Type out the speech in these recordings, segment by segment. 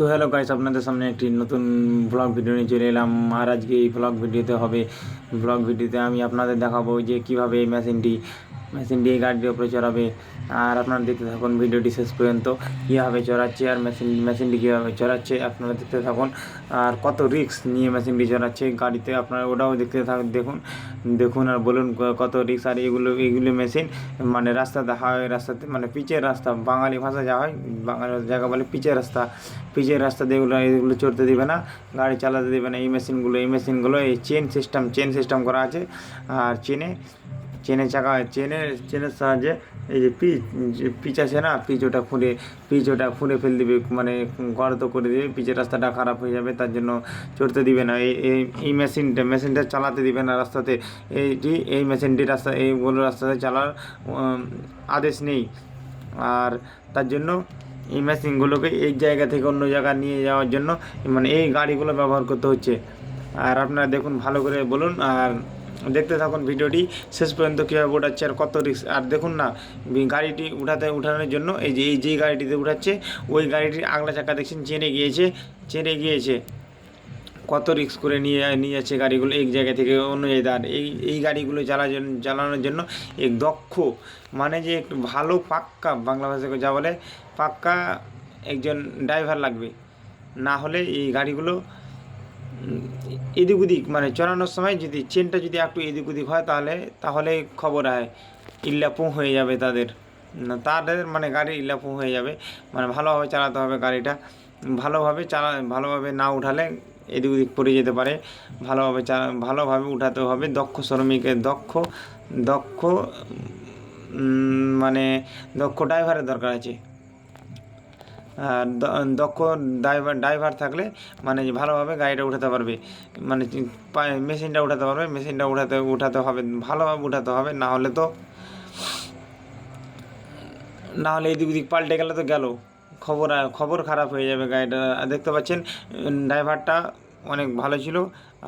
তো hello guys আপনাদের সামনে একটি নতুন ব্লগ ভিডিও নিয়ে চলে এলাম। আর আজকে এই ব্লগ ভিডিওতে হবে ব্লগ ভিডিওতে আমি আপনাদের দেখাবো যে কীভাবে এই মেশিনটি মেশিনটি এই গাড়ির উপরে চড়াবে। আর আপনারা দেখতে থাকুন, ভিডিওটি শেষ পর্যন্ত। কীভাবে চড়াচ্ছে আর মেশিন, মেশিনটি কীভাবে চড়াচ্ছে আপনারা দেখতে থাকুন। আর কত রিস্ক নিয়ে মেশিনটি চড়াচ্ছে গাড়িতে আপনারা ওটাও দেখতে থাকুন দেখুন দেখুন আর বলুন কত রিক্স আর এগুলো এগুলো মেশিন মানে রাস্তাতে হয় রাস্তাতে মানে পিচের রাস্তা, বাঙালি ভাষা যা হয়, বাঙালি জায়গা বলে পিচের রাস্তা। পিচের রাস্তা দিয়ে এগুলো এগুলো চড়তে দেবে না, গাড়ি চালাতে দেবে না, এই মেশিনগুলো এই মেশিনগুলো, এই চেন সিস্টেম চেন সিস্টেম করা আছে। আর চেনে চেনের চাকা চেনের চেনের সাহায্যে এই যে পিচ পিচ আছে না, পিচ ওটা খুঁড়ে, পিচ ওটা খুঁড়ে ফেল দিবে মানে গর্ত করে দিবে, পিচের রাস্তাটা খারাপ হয়ে যাবে, তার জন্য চড়তে দিবে না। এই এই মেশিনটা মেশিনটা চালাতে দিবে না রাস্তাতে। এইটি, এই মেশিনটি রাস্তা এইগুলো রাস্তাতে চালার আদেশ নেই। আর তার জন্য এই মেশিনগুলোকে এই জায়গা থেকে অন্য জায়গা নিয়ে যাওয়ার জন্য মানে এই গাড়িগুলো ব্যবহার করতে হচ্ছে। আর আপনারা দেখুন, ভালো করে বলুন, আর দেখতে থাকুন ভিডিওটি। শেষ পর্যন্ত কীভাবে উঠাচ্ছে আর কত রিস্ক আর দেখুন না গাড়িটি উঠাতে, উঠানোর জন্য এই যে এই যে গাড়িটিতে উঠাচ্ছে, ওই গাড়িটির আগলা চাকা দেখছেন, চেনে গিয়েছে চেনে গিয়েছে। কত রিক্স করে নিয়ে নিয়ে যাচ্ছে গাড়িগুলো এক জায়গা থেকে অন্য জায়গায়। আর এই এই গাড়িগুলো জন্য, চালানোর জন্য এক দক্ষ মানে যে একটু ভালো পাক্কা, বাংলা ভাষাকে যা বলে, পাক্কা একজন ড্রাইভার লাগবে। না হলে এই গাড়িগুলো এদিক ওদিক মানে চড়ানোর সময় যদি চেনটা যদি একটু এদিক ওদিক হয় তাহলে তাহলে খবর হয় ইল্লাপু হয়ে যাবে তাদের। তাদের মানে গাড়ি ইল্লাপু হয়ে যাবে। মানে ভালোভাবে চালাতে হবে গাড়িটা। ভালোভাবে চালা, ভালোভাবে না উঠালে এদিক ওদিক পড়ে যেতে পারে। ভালোভাবে চা, ভালোভাবে উঠাতে হবে দক্ষ শ্রমিকের, দক্ষ দক্ষ মানে দক্ষ ড্রাইভারের দরকার আছে। দক্ষ ড্রাইভার ড্রাইভার থাকলে মানে ভালোভাবে গাড়িটা উঠাতে পারবে। মানে মেশিনটা উঠাতে পারবে, মেশিনটা উঠাতে উঠাতে হবে, ভালোভাবে উঠাতে হবে, না হলে তো না হলে এদিক ওদিক পাল্টে গেলে তো গেল। খবর খবর খারাপ হয়ে যাবে গাড়িটা। দেখতে পাচ্ছেন ড্রাইভারটা অনেক ভালো ছিল,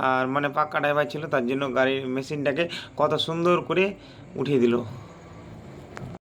আর মানে পাক্কা ড্রাইভার ছিল, তার জন্য গাড়ির মেশিনটাকে কত সুন্দর করে উঠিয়ে দিল।